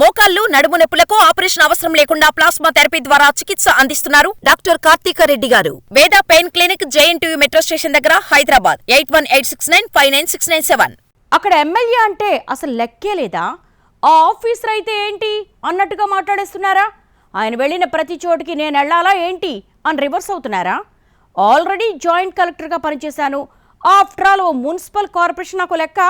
మోకాళ్ళు నడుము నొప్పులకు ఆపరేషన్ అవసరం లేకుండా ప్లాస్మా థెరపీ ద్వారా చికిత్స అందిస్తున్నారు డాక్టర్ కార్తీక రెడ్డి గారు. Veda pain clinic JNTU metro station దగ్గర Hyderabad. Eight one eight six nine five nine six nine seven. అక్కడ ఎమ్మెల్యే అంటే అసలు లెక్కే లేదా? ఆ ఆఫీసర్ అయితే ఏంటి అన్నట్టుగా మాట్లాడేస్తున్నారా? ఆయన వెళ్ళిన ప్రతి చోటుకి నేను వెళ్ళాలా ఏంటి అని రివర్స్ అవుతున్నారా? ఆల్రెడీ జాయింట్ కలెక్టర్గా పనిచేశాను. ఆఫ్టర్ ఆల్ ఓ మున్సిపల్ కార్పొరేషన్ నాకు లెక్క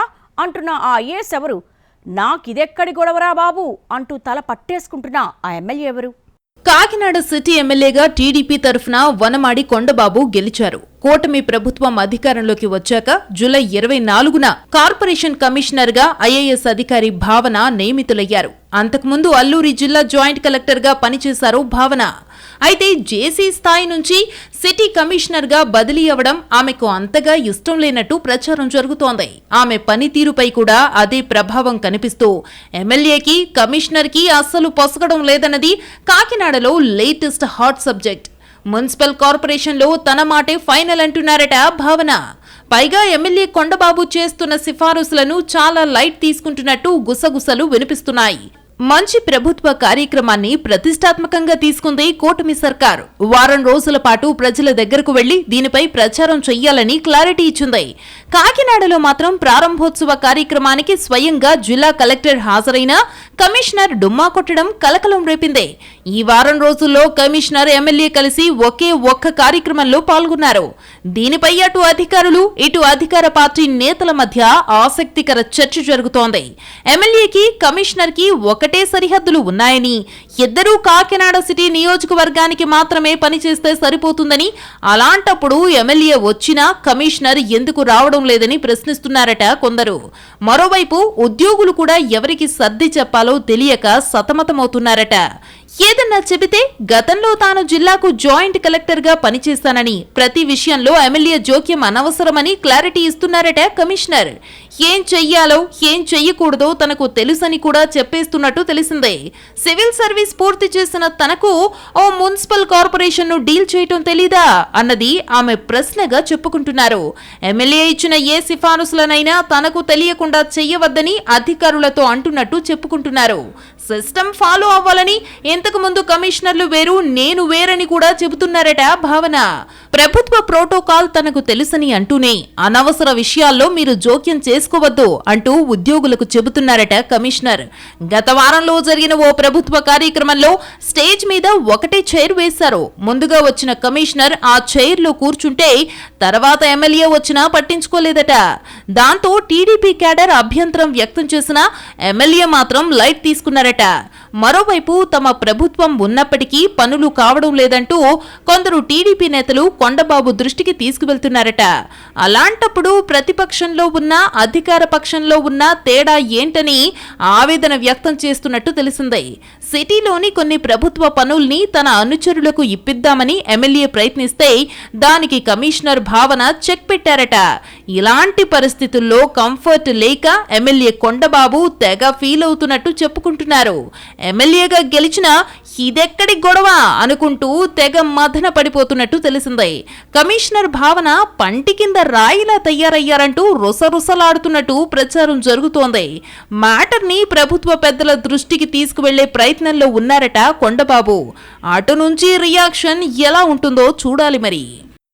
అంటున్న ఆ ఐఏఎస్ ఎవరు? నాకిదెక్కడి గొడవరా బాబు? అంటూ తల పట్టేసుకుంటున్న ఆ ఎమ్మెల్యే ఎవరు? కాకినాడ సిటీ ఎమ్మెల్యేగా టీడీపీ తరఫున వనమాడి కొండబాబు గెలిచారు. కూటమి ప్రభుత్వం అధికారంలోకి వచ్చాక జూలై ఇరవై నాలుగున కార్పొరేషన్ కమిషనర్గా ఐఏఎస్ అధికారి భావన నియమితులయ్యారు. అంతకుముందు అల్లూరి జిల్లా జాయింట్ కలెక్టర్గా పనిచేశారు భావన. అయితే జేసీ స్థాయి నుంచి సిటీ కమిషనర్గా బదిలీ అవ్వడం ఆమెకు అంతగా ఇష్టం లేనట్టు ప్రచారం జరుగుతోంది. ఆమె పనితీరుపై కూడా అదే ప్రభావం కనిపిస్తూ ఎమ్మెల్యేకి కమిషనర్కి అస్సలు పొసగడం లేదన్నది కాకినాడలో లేటెస్ట్ హాట్ సబ్జెక్ట్. మున్సిపల్ కార్పొరేషన్లో తన మాటే ఫైనల్ అంటున్నారట భావన. పైగా ఎమ్మెల్యే కొండబాబు చేస్తున్న సిఫారసులను చాలా లైట్ తీసుకుంటున్నట్టు గుసగుసలు వినిపిస్తున్నాయి. మంచి ప్రభుత్వ కార్యక్రమాన్ని ప్రతిష్టాత్మకంగా తీసుకుంది కూటమి సర్కార్. వారం రోజుల పాటు ప్రజల దగ్గరకు వెళ్ళి దీనిపై ప్రచారం చెయ్యాలని క్లారిటీ ఇచ్చింది. కాకినాడలో మాత్రం ప్రారంభోత్సవ కార్యక్రమానికి స్వయంగా జిల్లా కలెక్టర్ హాజరైన కమిషనర్ డుమ్మా కొట్టడం కలకలం రేపింది. ఈ వారం రోజుల్లో కమిషనర్ ఎమ్మెల్యే కలిసి ఒకే ఒక్క కార్యక్రమంలో పాల్గొన్నారు. దీనిపై అటు అధికారులు ఇటు అధికార పార్టీ నేతల మధ్య ఆసక్తికర చర్చ జరుగుతోంది. ఎమ్మెల్యేకి కమిషనర్కి ఒక్కటే సరిహద్దులు ఉన్నాయని ఇద్దరూ కాకినాడ సిటీ నియోజకవర్గానికి మాత్రమే పనిచేస్తే సరిపోతుందని అలాంటప్పుడు ఎమ్మెల్యే వచ్చినా కమిషనర్ ఎందుకు రావడం లేదని ప్రశ్నిస్తున్నారట కొందరు. మరోవైపు ఉద్యోగులు కూడా ఎవరికి సర్ది చెప్పాలో తెలియక సతమతమవుతున్నారట. ఏదన్నా చెబితే గతంలో తాను జిల్లాకు జాయింట్ కలెక్టర్గా పనిచేశానని పనిచేస్తానని ప్రతి విషయంలో ఎమ్మెల్యే జోక్యం అనవసరమని క్లారిటీ ఇస్తున్నారట కమిషనర్. ఏం చెయ్యాలో ఏం చెయ్యకూడదో తనకు తెలుసని కూడా చెప్పేస్తున్నట్టు తెలిసిందే. సివిల్ సర్వీస్ పూర్తి చేసిన తనకు ఓ మున్సిపల్ కార్పొరేషన్ను డీల్ చేయటం తెలీదా అన్నది ఆమె ప్రశ్నగా చెప్పుకుంటున్నారు. ఎమ్మెల్యే ఇచ్చిన ఏ సిఫారసులనైనా తనకు తెలియకుండా చెయ్యవద్దని అధికారులతో అంటున్నట్టు చెప్పుకుంటున్నారు. సిస్టమ్ ఫాలో అవ్వాలని ఇంతకు ముందు కమిషనర్లు వేరు నేను వేరని కూడా చెబుతున్నారట భావన. ప్రభుత్వ ప్రోటోకాల్ తనకు తెలుసని అంటూనే అనవసర విషయాల్లో మీరు జోక్యం చేసుకోవద్దు అంటూ ఉద్యోగులకు చెబుతున్నారట కమిషనర్. గత వారంలో జరిగిన ఓ ప్రభుత్వ కార్యక్రమంలో స్టేజ్ మీద ఒకటే చైర్ వేశారు. ముందుగా వచ్చిన కమిషనర్ ఆ చైర్లో కూర్చుంటే తర్వాత ఎమ్మెల్యే వచ్చినా పట్టించుకోలేదట. దాంతో టీడీపీ క్యాడర్ అభ్యంతరం వ్యక్తం చేసిన ఎమ్మెల్యే మాత్రం లైట్ తీసుకున్నారట டாட்டா మరోవైపు తమ ప్రభుత్వం ఉన్నప్పటికీ పనులు కావడం లేదంటూ కొందరు టీడీపీ నేతలు కొండబాబు దృష్టికి తీసుకువెళ్తున్నారట. అలాంటప్పుడు ప్రతిపక్షంలో ఉన్న అధికార పక్షంలో ఉన్న తేడా ఏంటని ఆవేదన వ్యక్తం చేస్తున్నట్టు తెలిసింది. సిటీలోని కొన్ని ప్రభుత్వ పనుల్ని తన అనుచరులకు ఇప్పిద్దామని ఎమ్మెల్యే ప్రయత్నిస్తే దానికి కమిషనర్ భావన చెక్ పెట్టారట. ఇలాంటి పరిస్థితుల్లో కంఫర్ట్ లేక ఎమ్మెల్యే కొండబాబు తెగ ఫీల్ అవుతున్నట్టు చెప్పుకుంటున్నారు. ఎమ్మెల్యేగా గెలిచిన ఇదెక్కడి గొడవ అనుకుంటూ తెగ మదన పడిపోతున్నట్టు తెలిసిందే. కమిషనర్ భావన పంటి కింద రాయిలా తయారయ్యారంటూ రుసరుసలాడుతున్నట్టు ప్రచారం జరుగుతోంది. మ్యాటర్ని ప్రభుత్వ పెద్దల దృష్టికి తీసుకువెళ్ళే ప్రయత్నంలో ఉన్నారట కొండబాబు. అటు నుంచి రియాక్షన్ ఎలా ఉంటుందో చూడాలి మరి.